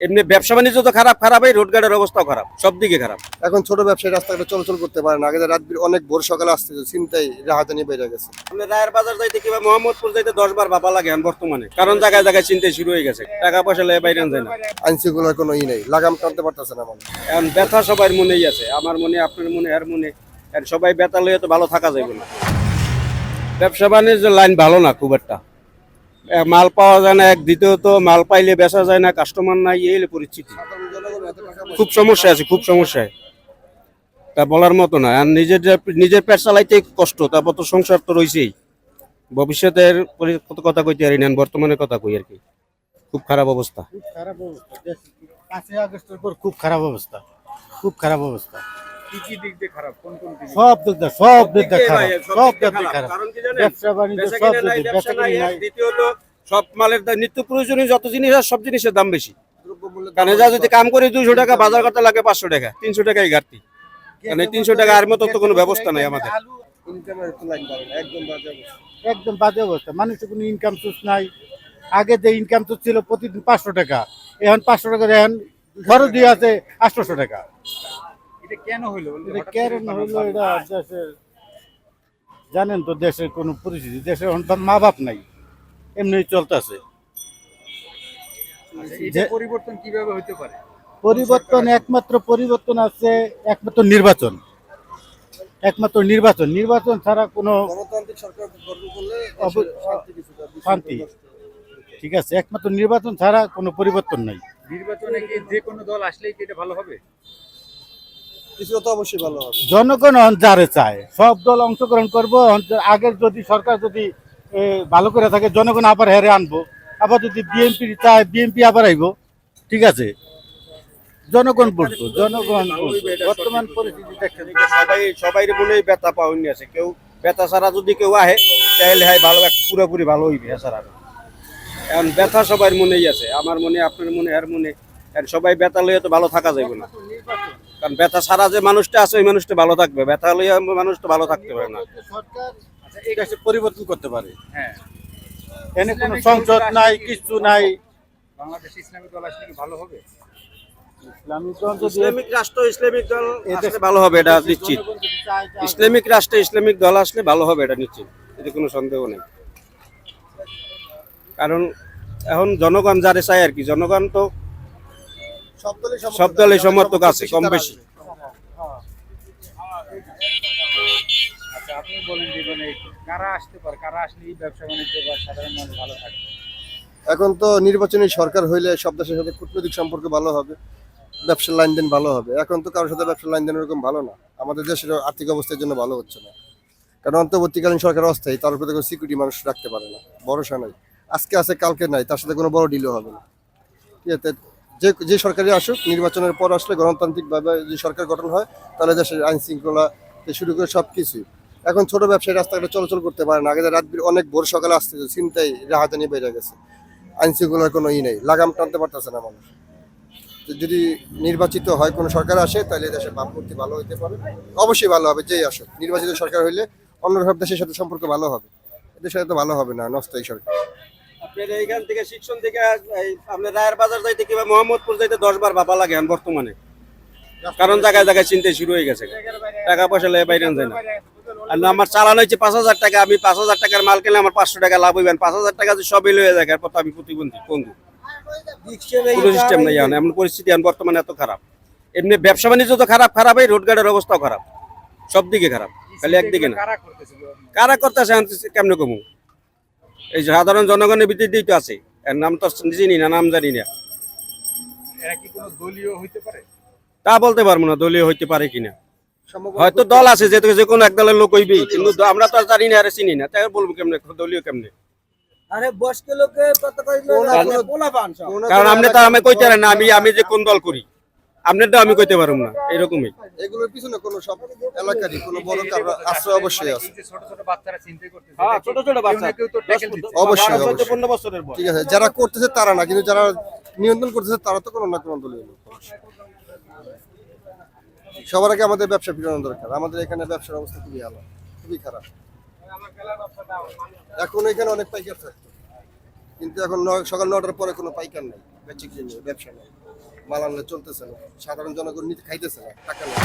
এমনি ব্যবসা বাণিজ্য তো খারাপ খারাপ এই রোড গার্ডের অবস্থাও খারাপ সব দিকে খারাপ। এখন ছোট ব্যবসায়ী রাস্তাঘাটে চলাচল করতে পারে না। আগে রাত অনেক ভোর সকালে আসতে চিন্তাই রাহাতানি বেড়ে গেছে। আপনি রায়ের বাজার যাইতে কিংবা মোহাম্মদপুর যাইতে দশ বার ভাবা লাগে বর্তমানে। কারণ জায়গায় জায়গায় চিন্তাই শুরু হয়ে গেছে। টাকা পয়সা লেগে বাইরে যায় না। আইন শৃঙ্খলার কোনো ই নেই। লাগাম টানতে পারতেছে না মানুষ। এখন ব্যথা সবার মনেই আছে। আমার মনে আপনার মনে আর মনে। আর সবাই ব্যথা লইয়ে তো ভালো থাকা যাবে না। ব্যবসা বাণিজ্য লাইন ভালো না খুব একটা। মাল পাওয়া যায় না এক দ্বিতীয়ত মাল পাইলে বেচা যায় না কাস্টমার নাই এই পরিস্থিতি। খুব সমস্যা আছে খুব সমস্যায়। তা বলার মতো না আর নিজের নিজের পেট চালাইতে কষ্ট তারপর তো সংসার তো রয়েছেই ভবিষ্যতের কথা কইতে পারি না বর্তমানে কথা কই আর কি। খুব খারাপ অবস্থা। খুব খারাপ অবস্থা পাঁচই আগস্টের পর খুব খারাপ অবস্থা খুব খারাপ অবস্থা। কি কি দিক দিয়ে খারাপ? কোন কোন দিক সব দিক দিয়ে সব দিক দিয়ে খারাপ সব দিক দিয়ে খারাপ। কারণ কি জানেন? ব্যবসা বাণিজ্য সব দিক দিয়ে আর দ্বিতীয়ত সব মালের দাম নিত্য প্রয়োজনীয় যত জিনিস আছে সব জিনিসের দাম বেশি। কারণ যা যদি কাম করে দুইশো টাকা বাজার করতে লাগে পাঁচশো টাকা তিনশো টাকাই ঘাটতি। কারণ এই তিনশো টাকা আর মতো তো কোনো ব্যবস্থা নাই আমাদের। একদম বাজে অবস্থা। একদম বাজে অবস্থা। মানুষের কোনো ইনকাম সোর্স নাই। আগে যে ইনকাম সোর্স ছিল প্রতিদিন পাঁচশো টাকা এখন পাঁচশো টাকা এখন খরচ দিয়ে আছে আটশোশো টাকা। এটা কেন হইল এটা কেন হইল এটা দেশের জানেন তো দেশের কোনো পরিস্থিতি দেশের এখন মা বাপ নাই। এমনি চলতেছে। পরিবর্তন কীভাবে হতে পারে? পরিবর্তন একমাত্র পরিবর্তন আছে একমাত্র নির্বাচন। একমাত্র নির্বাচন। নির্বাচন ছাড়া কোনো গণতান্ত্রিক সরকার গঠন করলে অব- দেশের শান্তি। ঠিক আছে একমাত্র নির্বাচন ছাড়া কোনো পরিবর্তন নাই। নির্বাচনে কি যে কোনো দল আসলেই কি এটা ভালো হবে? কিছুটা তো অবশ্যই ভালো হবে। জনগণ যারে চায় সব দল অংশগ্রহণ করব। আগের যদি সরকার যদি ভালো করে থাকে জনগণ আবার হেরে আনব। আবার যদি বিএনপি চায় বিএনপি আবার আইব। ঠিক আছে? জনগণ বুঝব জনগণ বর্তমান পরিস্থিতি দেখেন। সবাই সবাই মনে ব্যথা পাওয়নি আছে। কেউ ব্যথা ছাড়া যদি কেউ আহে তাহলে হয় ভালো এক- পুরোপুরি ভালো হইবে এছাড়া না। এখন ব্যথা সবার মনেই আছে। আমার মনে আপনার মনে আর মনে। সবাই ব্যথা লইয়ে তো ভালো থাকা যাবে না। কারণ ব্যথা ছাড়া যে মানুষটা আছে ওই মানুষটা ভালো থাকবে। ব্যথা লইয়া মানুষটা ভালো থাকতে পারে না। সরকার এই পরিবর্তন করতে পারে। হ্যাঁ। এনে কোনো সংসদ নাই কিছু নাই। বাংলাদেশ ইসলামী দল আসলে ভালো হবে? ইসলামিক দল যদি ইসলামিক রাষ্ট্র ইসলামিক দল আসলে ভালো হবে এটা নিশ্চিত। ইসলামিক রাষ্ট্রে ইসলামিক দল আসলে ভালো হবে এটা নিশ্চিত। এতে কোনো সন্দেহ নেই। কারণ এখন জনগণ যারে চায় আর কি জনগণ তো সব দলই সমর্থক আছে, কম বেশি। আপনি বলেন যে মানে কারা আসতে পারে, কারা আসলে এই ব্যবসা বাণিজ্য বা সাধারণ মানুষ ভালো থাকবে? এখন তো নির্বাচনী সরকার হইলে সব দেশের সাথে কূটনৈতিক সম্পর্ক ভালো হবে, ব্যবসার লেনদেন ভালো হবে। এখন তো কারোর সাথে ব্যবসার লেনদেন এরকম ভালো না। আমাদের দেশের আর্থিক অবস্থার জন্য ভালো হচ্ছে না। কারণ অন্তর্বর্তীকালীন সরকার অস্থায়ী, তার উপরে কোনো সিকিউরিটি মানুষ রাখতে পারে না। ভরসা নাই। আজকে আছে, কালকে নাই, তার সাথে কোনো বড় ডিলও হবে না। ঠিক আছে? যে যে সরকারি আসুক, নির্বাচনের পর আসলে গণতান্ত্রিকভাবে যে সরকার গঠন হয়, তাহলে দেশের আইন শৃঙ্খলা শুরু করে সব কিছুই এখন ছোট ব্যবসায়ী রাস্তাঘাটে চলাচল করতে পারে না। আগে রাত অনেক ভোর সকালে আসতে চিন্তাই রাহাতানি বেড়ে গেছে। আইন শৃঙ্খলার কোনো ই নেই। লাগাম টানতে পারতেছে না মানুষ। যদি নির্বাচিত হয়, কোনো সরকার আসে, তাহলে দেশের ভাবমূর্তি ভালো হইতে পারে। অবশ্যই ভালো হবে, যেই আসুক। নির্বাচিত সরকার হইলে অন্য সব দেশের সাথে সম্পর্ক ভালো হবে। এদের সাথে তো ভালো হবে না নস্তায়ী সরকার। আপনার থেকে এই আপনার রায়ের বাজার যাইতে মোহাম্মদপুর যাইতে বর্তমানে। কারণ জায়গায় জায়গায় চিন্তাই শুরু হয়ে গেছে। টাকা পয়সা লেগে বাইরে যায় না। আর আমার চালানো হয়েছে পাঁচ হাজার টাকা আমি পাঁচ হাজার টাকার মাল কিনলে আমার পাঁচশো টাকা লাভ হইবেন পাঁচ হাজার টাকা যদি সবই লয়ে যায় এরপর আমি প্রতিবন্ধী পঙ্গু। কোনো সিস্টেম নেই এখন এমন পরিস্থিতি এখন বর্তমানে এত খারাপ। এমনি ব্যবসা বাণিজ্য তো খারাপ খারাপ এই রোড গার্ডের অবস্থাও খারাপ। সব দিকে খারাপ খালি একদিকে না। কারা করতেছে কেমনে কমু? এই যে সাধারণ জনগণের ভিত্তিতেই তো আছে। এর নাম তো চিনি না নাম জানি না। তা বলতে পারব না দলীয় হইতে পারে কিনা। হয়তো দল আছে যে যে কোনো এক দলের লোক হইবেই কিন্তু আমরা তো আর জানি না আর চিনি না। তাই বলব কেমনে দলীয় কেমনে? কারণ আপনি তো আমি কইতে পারেন না আমি আমি যে কোন দল করি। আপনারটা আমি কইতে পারব না এরকমই। এগুলোর পিছনে কোনো সব এলাকারই কোনো বড় কারও আশ্রয় অবশ্যই আছে। ছোট ছোট বাচ্চারা চিন্তাই করতেছে হ্যাঁ, ছোট ছোট বাচ্চা। তো অবশ্যই, অবশ্যই। পনেরো বছরের ঠিক আছে যারা করতেছে তারা না কিন্তু যারা নিয়ন্ত্রণ করতেছে তারা তো কোনো না কোনো দলীয় লোক। সবার আগে আমাদের ব্যবসা ফিরানো দরকার। আমাদের এখানে ব্যবসার অবস্থা খুবই ভালো, খুবই খারাপ। এখন এখানে অনেক পাইকার থাকতো কিন্তু এখন সকাল নটার পরে কোনো পাইকার নেই ব্যবসা নেই। মাল আনলে চলতেছে না। সাধারণ জনগণ নিতে খাইতেছে না, টাকা নেই।